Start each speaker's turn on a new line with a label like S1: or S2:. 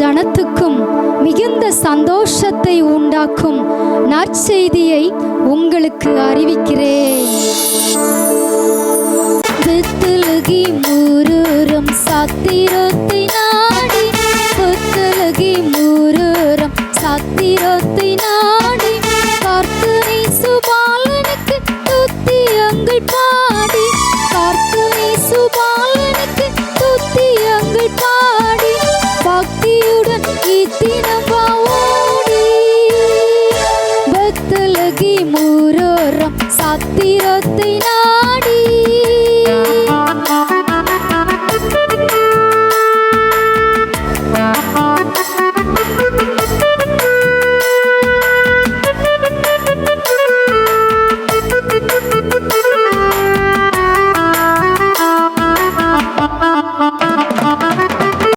S1: ஜனத்துக்கும் மிகுந்த சந்தோஷத்தை உண்டாக்கும் நற்செய்தியை உங்களுக்கு அறிவிக்கிறேன் வித்துலகி மூரூரம் சத்திரத்தை
S2: நாடி புத்துலகி மூரூரம் சத்திரத்தை நாடி கர்த்தனை சுபாலனுக்கு துத்தியங்கள் பா భక్తులకి మూరోరం సత్తిరొత్తినా